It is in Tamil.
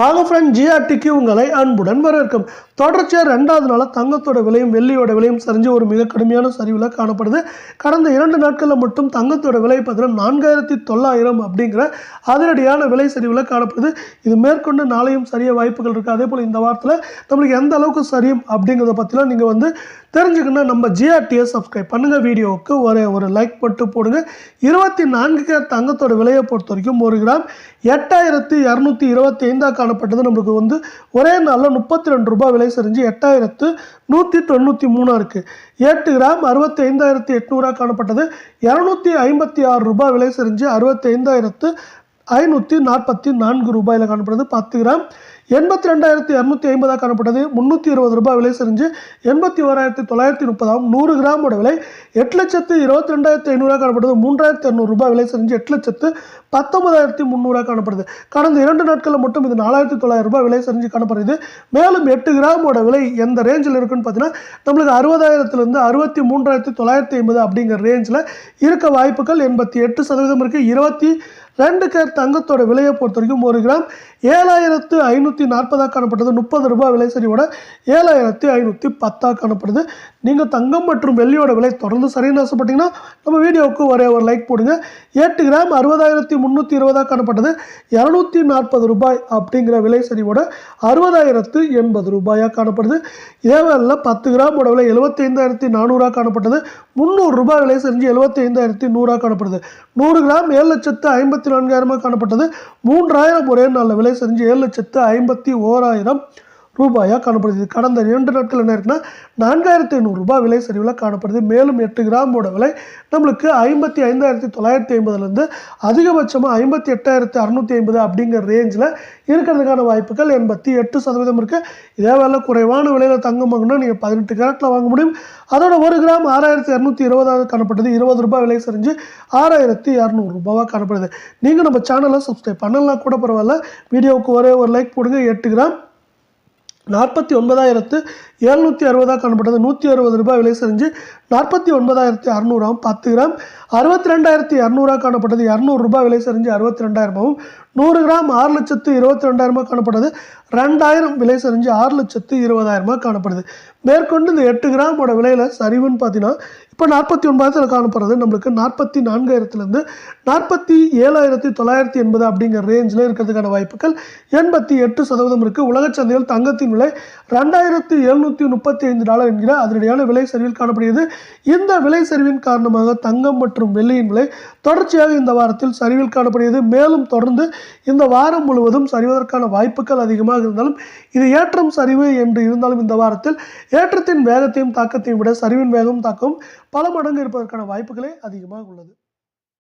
வாங்க ஃப்ரெண்ட் ஜிஆர்டிக்கு உங்களை அன்புடன் வரவேற்கும். தொடர்ச்சியாக ரெண்டாவது நாளாக தங்கத்தோட விலையும் வெள்ளியோட விலையும் சரிஞ்சு ஒரு மிக கடுமையான சரிவில் காணப்படுது. கடந்த இரண்டு நாட்களில் மட்டும் தங்கத்தோட விலை பார்த்தீங்கன்னா நான்காயிரத்தி தொள்ளாயிரம் அப்படிங்கிற அதிரடியான விலை சரிவில் காணப்படுது. இது மேற்கொண்டு நாளையும் சரிய வாய்ப்புகள் இருக்குது அதே போல் இந்த வாரத்தில் நம்மளுக்கு எந்த அளவுக்கு சரியும் அப்படிங்கிறத பற்றிலாம் நீங்கள் வந்து தெரிஞ்சுக்கணும் நம்ம ஜிஆர்டியை சப்ஸ்கிரைப் பண்ணுங்கள் வீடியோவுக்கு ஒரு ஒரு லைக் மட்டும் போடுங்க. இருபத்தி நான்கு தங்கத்தோட விலையை பொறுத்த வரைக்கும் ஒரு கிராம் எட்டாயிரத்தி இரநூத்தி இருபத்தி ஐந்தாக காணப்பட்டது. நம்மளுக்கு வந்து ஒரே நாளில் முப்பத்தி ரெண்டு ரூபாய் விலை செஞ்சு எட்டாயிரத்து நூற்றி தொண்ணூற்றி மூணாக இருக்குது எட்டு கிராம் அறுபத்தி ஐந்தாயிரத்தி எட்நூறாக காணப்பட்டது. இரநூத்தி ஐம்பத்தி ஆறு ரூபாய் விலை செஞ்சு அறுபத்தி ஐந்தாயிரத்து ஐநூற்றி நாற்பத்தி நான்கு ரூபாயில் காணப்படுது. பத்து கிராம். எண்பத்தி ரெண்டாயிரத்தி இரநூத்தி ஐம்பதாக காணப்பட்டது. முந்நூற்றி இருபது ரூபாய் விலை செஞ்சு எண்பத்தி ஓராயிரத்தி தொள்ளாயிரத்தி முப்பதாகவும் நூறு கிராமோட விலை எட்டு லட்சத்து இருபத்தி ரெண்டாயிரத்தி ஐநூறுரூவா காணப்படுது. மூன்றாயிரத்தி இரநூறு ரூபாய் விலை செஞ்சு எட்டு லட்சத்து பத்தொன்பதாயிரத்தி முந்நூறுவா காணப்படுது. கடந்த இரண்டு நாட்களில் மட்டும் இது நாலாயிரத்தி தொள்ளாயிரம் ரூபாய் விலை செஞ்சு காணப்படுது. மேலும் எட்டு கிராமோட விலை எந்த ரேஞ்சில் இருக்குன்னு பார்த்தீங்கன்னா நம்மளுக்கு அறுபதாயிரத்துலேருந்து அறுபத்தி மூன்றாயிரத்தி தொள்ளாயிரத்தி ஐம்பது அப்படிங்கிற ரேஞ்சில் இருக்க வாய்ப்புகள் எண்பத்தி எட்டு சதவீதம் இருக்குது இருபத்தி ரெண்டு கேர் தங்கத்தோட விலையை பொறுத்த வரைக்கும் ஒரு கிராம் ஏழாயிரத்து ஐநூற்றி நாற்பதாக காணப்பட்டது. முப்பது ரூபாய் விலை சரியோட ஏழாயிரத்தி ஐநூற்றி பத்தாக காணப்படுது. நீங்கள் தங்கம் மற்றும் வெள்ளியோட விலை தொடர்ந்து சரின்னு ஆசைப்பட்டீங்கன்னா நம்ம வீடியோவுக்கு ஒரே ஒரு லைக் போடுங்க. எட்டு கிராம் அறுபதாயிரத்தி முந்நூற்றி இருபதாக காணப்பட்டது. இரநூத்தி நாற்பது ரூபாய் அப்படிங்கிற விலை சரிவோட அறுபதாயிரத்து எண்பது ரூபாயாக காணப்படுது. ஏவலில் பத்து கிராமோட விலை எழுபத்தைந்தாயிரத்தி நானூறாக காணப்பட்டது. முந்நூறு ரூபாய் விலை செஞ்சு எழுபத்தி ஐந்தாயிரத்தி நூறாக காணப்படுது. நூறு கிராம் ஏழு லட்சத்து ஐம்பத்தி நான்காயிரமாக காணப்பட்டது. மூன்றாயிரம் ஒரே நாளில் விலை செஞ்சு ஏழு லட்சத்து ஐம்பத்தி ஓராயிரம் ரூபாயாக காணப்படுது. கடந்த இரண்டு நாட்கள் என்ன இருக்குன்னா நான்காயிரத்தி ஐநூறுரூபா விலை சரிவில் காணப்படுது. மேலும் எட்டு கிராமோட விலை நம்மளுக்கு ஐம்பத்தி ஐந்தாயிரத்தி தொள்ளாயிரத்தி ஐம்பதுலேருந்து அதிகபட்சமாக ஐம்பத்தி எட்டாயிரத்தி அறநூற்றி ஐம்பது அப்படிங்கிற ரேஞ்சில் இருக்கிறதுக்கான வாய்ப்புகள் எண்பத்தி எட்டு சதவீதம் இருக்குது இதே வேலை குறைவான விலையில் தங்கம் வாங்கினா நீங்கள் பதினெட்டு கேரட்டில் வாங்க முடியும். அதோட ஒரு கிராம் ஆறாயிரத்தி இரநூத்தி இருபதாவது காணப்பட்டது. இருபது ரூபாய் விலை சரிஞ்சு ஆறாயிரத்தி இரநூறுபாவாக காணப்படுது. நீங்கள் நம்ம சேனலை சப்ஸ்கிரைப் பண்ணலாம் கூட பரவாயில்ல. வீடியோவுக்கு ஒரே ஒரு லைக் போடுங்க. எட்டு கிராம் நாற்பத்தி ஒன்பதாயிரத்து எழுநூற்றி அறுபதாக காணப்பட்டது. நூற்றி அறுபது ரூபாய் விலை செஞ்சு நாற்பத்தி ஒன்பதாயிரத்தி அறநூறாம் பத்து கிராம். அறுபத்தி ரெண்டாயிரத்தி இரநூறா காணப்பட்டது. இரநூறு ரூபாய் விலை செஞ்சு அறுபத்தி ரெண்டாயிரமாகவும் நூறு கிராம் ஆறு லட்சத்து இருபத்தி ரெண்டாயிரமாக காணப்படுது. ரெண்டாயிரம் விலை சரிஞ்சு ஆறு லட்சத்து இருபதாயிரமாக காணப்படுது. மேற்கொண்டு இந்த எட்டு கிராமோட விலையில் சரிவுன்னு பார்த்தீங்கன்னா இப்போ நாற்பத்தி ஒன்பதாயிரத்தில் காணப்படுறது. நம்மளுக்கு நாற்பத்தி நான்காயிரத்துலேருந்து நாற்பத்தி ஏழாயிரத்தி தொள்ளாயிரத்தி எண்பது அப்படிங்கிற ரேஞ்சில் இருக்கிறதுக்கான வாய்ப்புகள் எண்பத்தி எட்டு சதவீதம் இருக்குது உலகச் சந்தையில் தங்கத்தின் விலை ரெண்டாயிரத்தி எழுநூற்றி முப்பத்தி ஐந்து டாலர் என்கிற அதிரடியான விலை சரிவில் காணப்படுகிறது. இந்த விலை சரிவின் காரணமாக தங்கம் மற்றும் வெள்ளியின் விலை தொடர்ச்சியாக இந்த வாரத்தில் சரிவில் காணப்படுகிறது. மேலும் தொடர்ந்து இந்த வாரம் முழுவதும் சரிவதற்கான வாய்ப்புகள் அதிகமாக இருந்தாலும் இது ஏற்றம் சரிவு என்று இருந்தாலும் இந்த வாரத்தில் ஏற்றத்தின் வேகத்தையும் தாக்கத்தையும் விட சரிவின் வேகம் தாக்கம் பல மடங்கு இருப்பதற்கான வாய்ப்புகளே அதிகமாக உள்ளது.